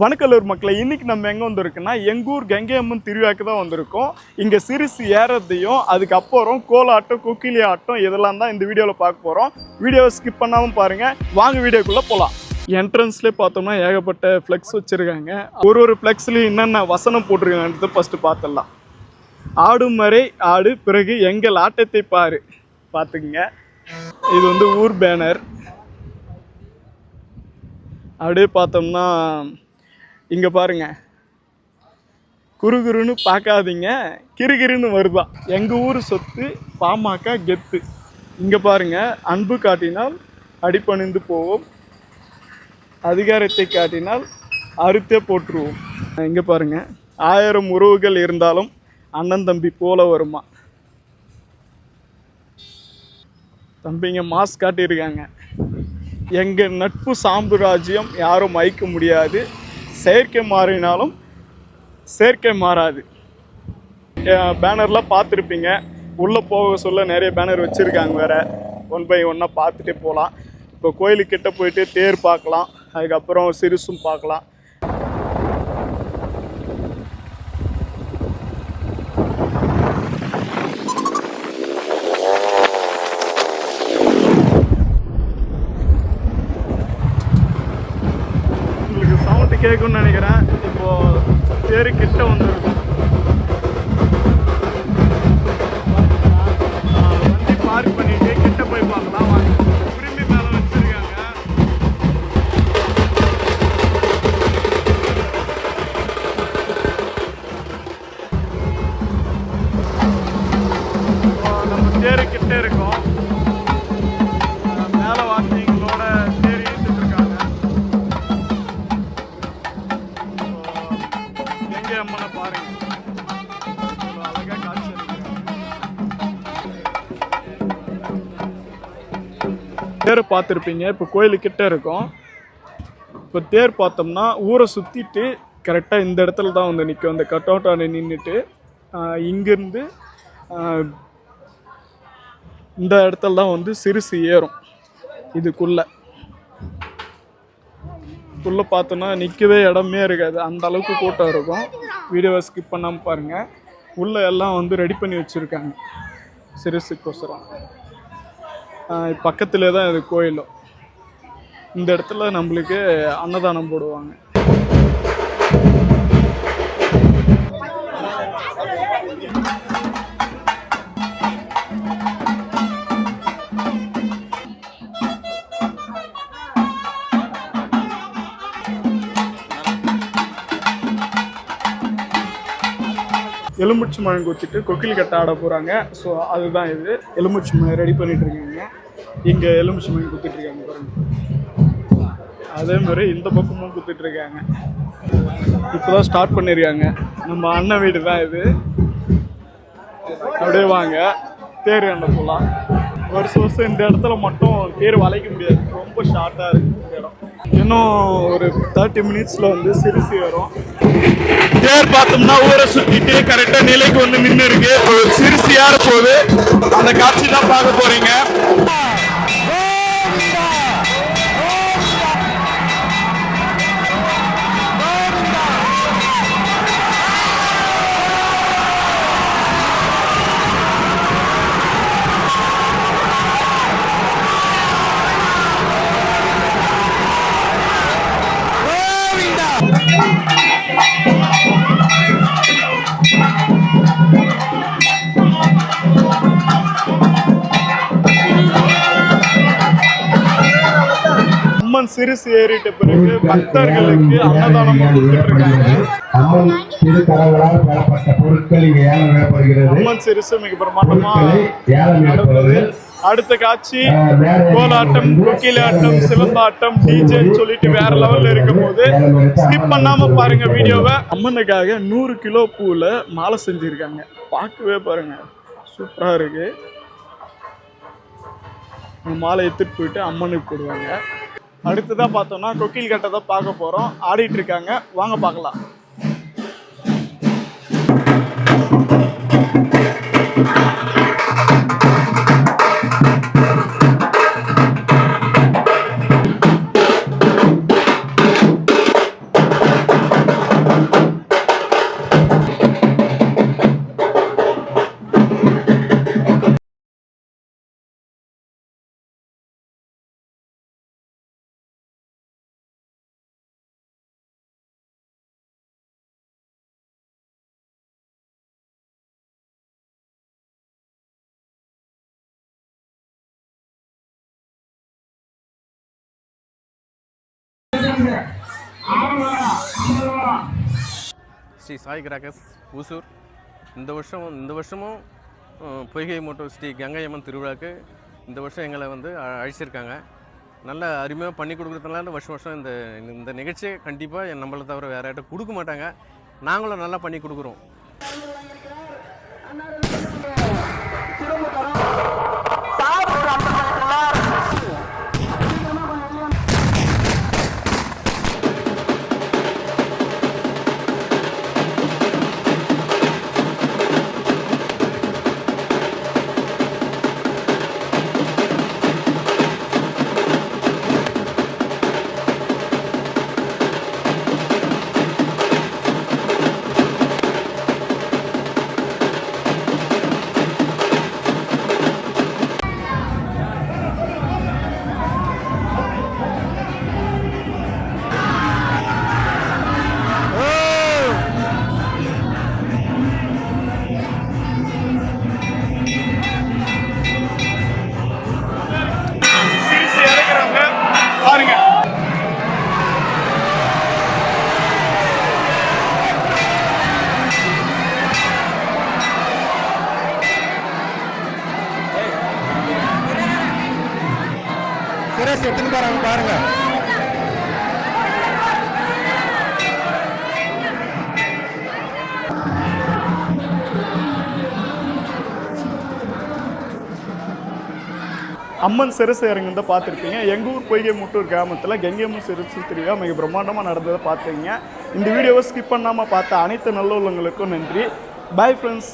வணக்கலூர் மக்களை இன்றைக்கி நம்ம எங்கே வந்திருக்கோன்னா எங்கள் ஊர் கங்கை அம்மன் திருவிழாக்கு தான் வந்திருக்கோம். இங்கே சிறுசு ஏறதையும் அதுக்கப்புறம் கோலாட்டம் குக்கிலி ஆட்டம் இதெல்லாம் தான் இந்த வீடியோவில் பார்க்க போகிறோம் வீடியோவை ஸ்கிப் பண்ணாமல் பாருங்கள் வாங்க வீடியோக்குள்ளே போகலாம் என்ட்ரன்ஸ்லேயே பார்த்தோம்னா ஏகப்பட்ட ஃப்ளெக்ஸ் வச்சுருக்காங்க. ஒரு ஒரு ஃப்ளெக்ஸ்லேயும் என்னென்ன வசனம் போட்டிருக்காங்கன்றது ஃபஸ்ட்டு பார்த்துடலாம். ஆடும் வரை ஆடு பிறகு எங்கள் ஆட்டத்தை பாரு. பார்த்துக்குங்க. இது வந்து ஊர் பேனர் அப்படியே பார்த்தோம்னா இங்கே பாருங்கள் குறுகுறுன்னு பார்க்காதீங்க. கிறுகிறுன்னு வருதான் எங்கள் ஊர் சொத்து பாமக கெத்து. இங்கே பாருங்க. அன்பு காட்டினால் அடிபணிந்து போவோம். அதிகாரத்தை காட்டினால் அறுத்தே போட்டுருவோம் இங்கே பாருங்கள் ஆயிரம் உறவுகள் இருந்தாலும் அண்ணன் தம்பி போல வருமா? தம்பிங்க மாஸ்க் காட்டியிருக்காங்க. எங்கள் நட்பு சாம்ராஜ்யம் யாரும் மயக்க முடியாது. செயற்கை மாறினாலும் செயற்கை மாறாது. பேனர்லாம் பார்த்துருப்பீங்க. உள்ளே போக சொல்ல நிறைய பேனர் வச்சுருக்காங்க வேறு. ஒன் பை ஒன்னாக பார்த்துட்டே போகலாம். இப்போ கோயிலுக்கிட்ட போயிட்டு தேர் பார்க்கலாம். அதுக்கப்புறம் சிறுசும் பார்க்கலாம். கேட்கும்னு நினைக்கிறேன். இப்போ தேரு கிட்ட வந்துருக்கும். வண்டி பார்க் பண்ணிட்டு கிட்ட போய் பார்க்கலாம். வாங்க உரிமை மேலே வச்சிருக்காங்க. நம்ம தேரு கிட்ட இருக்கோம். தேர் பார்த்துருப்பீங்க. இப்போ கோயிலுக்கிட்ட இருக்கும். இப்போ தேர் பார்த்தோம்னா ஊரை சுற்றிட்டு கரெக்டாக இந்த இடத்துல தான் வந்து நிற்கும் இந்த கட் அவுட்டான நின்றுட்டு இங்கேருந்து இந்த இடத்துல தான் வந்து சிறுசு ஏறும். இதுக்குள்ளே. உள்ளே பார்த்தோன்னா நிற்கவே இடமே இருக்காது. அந்த அளவுக்கு கூட்டம் இருக்கும். வீடியோவை ஸ்கிப் பண்ணாமல் பாருங்கள் உள்ளே எல்லாம் வந்து ரெடி பண்ணி வச்சுருக்காங்க. சிறுசுக்கோசரம். பக்கத்தில் தான் இது கோயிலும் இந்த இடத்துல நம்மளுக்கு அன்னதானம் போடுவாங்க. எலுமிச்சை மழை குத்திட்டு கொக்கில் கட்ட ஆட போகிறாங்க ஸோ அதுதான் இது. எலுமிச்சை மழை ரெடி பண்ணிட்டு இருக்காங்க இங்கே எலுமிச்சை மழை குத்திட்டு இருக்காங்க பாருங்க. அதே மாதிரி இந்த பக்கமும் குத்திட்டு இருக்காங்க இப்போதான் ஸ்டார்ட் பண்ணியிருக்காங்க நம்ம அண்ணன் வீடு தான் இது. அப்படியே வாங்க. தேர் என்ன போகலாம் வருஷம் வருஷம் இந்த இடத்துல மட்டும் தேர் வளைக்க முடியாது. ரொம்ப ஷார்ட்டாக இருக்கு இடம். இன்னும் ஒரு தேர்ட்டி மினிட்ஸில் வந்து சிறுசி வரும். தேர் பார்த்தோம்னா ஊரை சுற்றிட்டு கரெக்டாக நிலைக்கு வந்து நின்று இருக்கு ஒரு யார் போகுது? அந்த காட்சி தான் பார்க்க போகிறீங்க அம்மன் சிறுசு ஏறிட்ட பிறகு பக்தர்களுக்கு அன்னதானம் அம்மன் சிறுசு மிக பிரமாண்டமா பொருட்களை ஏலம் நடந்தது விடப்படுது அடுத்த காட்சி கோலாட்டம் குக்கிலாட்டம் சிலம்பாட்டம் டிஜேன்னு சொல்லிட்டு வேற லெவல்ல இருக்கும் போது ஸ்கிப் பண்ணாம பாருங்க வீடியோவை. அம்மனுக்காக நூறு கிலோ பூவில் மாலை செஞ்சிருக்காங்க. பார்க்கவே பாருங்க. சூப்பரா இருக்கு. மாலை எடுத்துட்டு போயிட்டு அம்மனுக்கு போடுவாங்க. அடுத்ததாக பார்த்தோம்னா கொக்கில் கட்டை தான் பார்க்க போகிறோம் ஆடிட்டு இருக்காங்க. வாங்க பார்க்கலாம். ஸ்ரீ சாய் கிராக்கர்ஸ் ஊசூர். இந்த வருஷம் இந்த வருஷமும் பொய்கை மோட்டோ ஸ்ரீ கங்கையம்மன் திருவிழாக்கு இந்த வருஷம் எங்களை வந்து அ- அழைச்சிருக்காங்க. நல்ல அருமையாக பண்ணி கொடுக்குறதுனால வருஷம் வருஷம் இந்த இந்த நிகழ்ச்சியை கண்டிப்பாக நம்மளை தவிர வேறு யார்ட்ட கொடுக்க மாட்டாங்க. நாங்களும் நல்லா பண்ணி கொடுக்குறோம். சுரேஷ் எடுத்துன்னு பாருங்க அம்மன் சிறுசு இறங்குனதை பார்த்துருப்பீங்க. எங்கள் ஊர் பொய்கை முட்டூர் கிராமத்தில் கங்கையம்மன் சிறுசு திருவிழா மிக பிரம்மாண்டமாக நடந்ததை பார்த்துருங்க இந்த வீடியோவை ஸ்கிப் பண்ணாமல் பார்த்த அனைத்து நல்ல உள்ளவங்களுக்கும் நன்றி. Bye friends